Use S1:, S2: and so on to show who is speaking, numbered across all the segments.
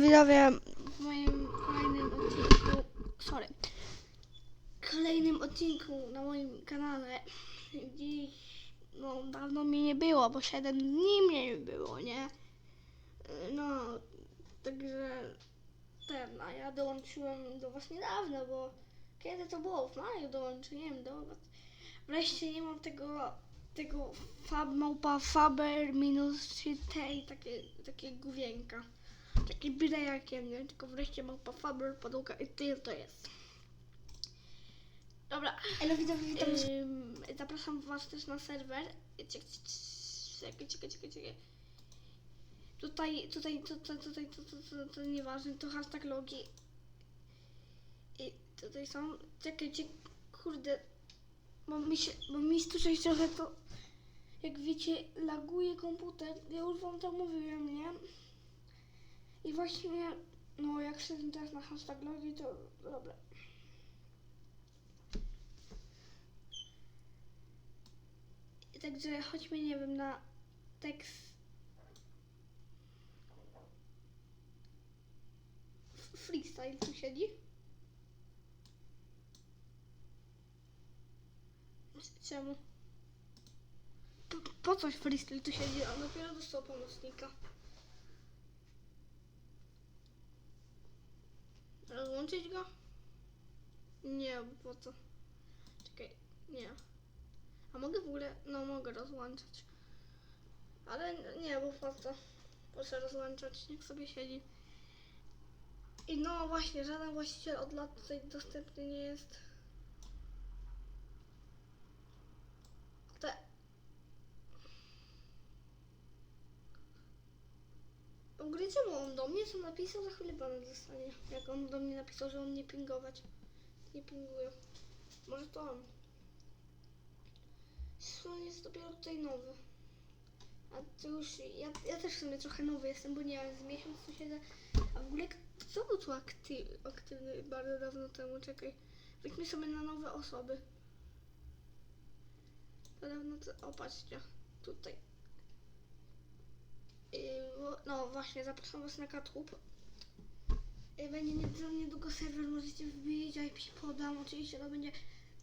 S1: widzowie, w moim kolejnym odcinku, sorry, kolejnym odcinku na moim kanale. Dziś, no dawno mnie nie było, bo 7 dni mnie nie było, nie? No, także ten, a ja dołączyłem do was niedawno, bo kiedy to było? W maju dołączyłem do was. Wreszcie nie mam tego, tego fab, małpa faber minus 3T i takie, takie główienka. Taki byle jak ja, nie? Tylko wreszcie małpa faber, podługa i tyle to jest. Dobra.
S2: Elo witam was.
S1: Ym, zapraszam was też na serwer. Czekaj, czekaj, czekaj, czekaj, czekaj. Tutaj, tutaj, tutaj, tutaj, to, to, to, to nieważne, to hashtag logi. I tutaj są, czekajcie, kurde, bo mi się, bo mi tutaj trochę to, jak wiecie, laguje komputer. Ja już wam to mówiłem, nie? I właśnie, no jak szedłem teraz na hashtag logi, to dobra. Także chodźmy, nie wiem, na tekst. Freestyle tu siedzi. Czemu? Po, po coś freestyle tu siedzi? On dopiero dostał pomocnika. Rozłączyć go? Nie, bo po co? Czekaj, nie. A mogę w ogóle, no mogę rozłączać. Ale nie, bo po co? Proszę rozłączać, niech sobie siedzi. I no właśnie, żaden właściciel od lat tutaj dostępny nie jest. Te... W ogóle czemu on do mnie co napisał, za chwilę pan zostanie. Jak on do mnie napisał, że on nie pingować. Nie pinguje. Może to on. On jest dopiero tutaj nowy. A to już, ja, ja też w sumie trochę nowy jestem, bo nie wiem, z miesiąc tu siedzę. A w ogóle kto był tu akty, aktywny bardzo dawno temu? Czekaj. Wejdźmy sobie na nowe osoby. Dawno to, o patrzcie, tutaj. Bo- no właśnie, zapraszam was na katłup. Yy, Będzie nie- niedługo serwer, możecie wbić, IP podam, oczywiście to będzie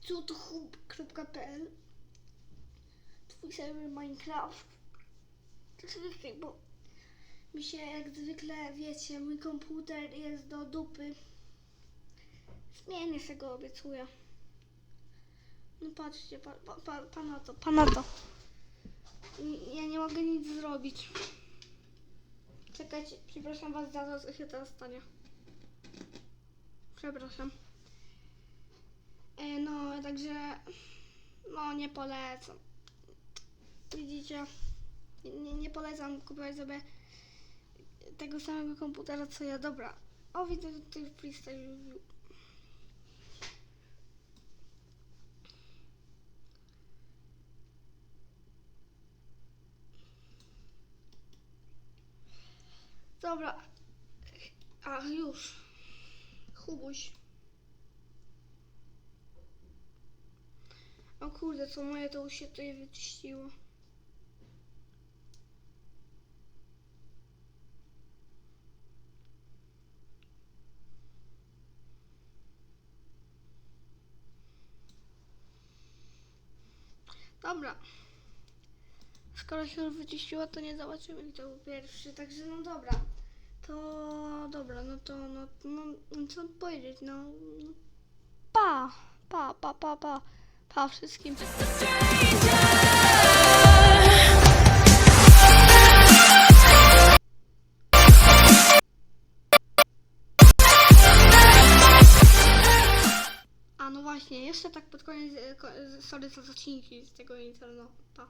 S1: cutohub.pl twój serwer Minecraft. To zwykle, bo mi się jak zwykle, wiecie, mój komputer jest do dupy. Zmienię się go, obiecuję. No patrzcie, pa, pa, pa, pana to, pana to. Ja nie mogę nic zrobić. Czekajcie, przepraszam was za to, co się teraz stanie. Przepraszam. E, no, także, no nie polecam. Widzicie, nie, nie polecam kupować sobie tego samego komputera co ja. Dobra, o widzę, tutaj freestyle Dobra, a już, Hubuś. O kurde, co moje to już się tutaj wyczyściło. Dobra. Skoro się już wyczyściło, to nie zobaczymy kto był pierwszy, także no dobra. To dobra, no to no, no, no co powiedzieć, no, no pa, pa, pa, pa, pa, pa wszystkim. A no właśnie, jeszcze tak pod koniec, e, sorry za zacinki z tego internetu. Pa.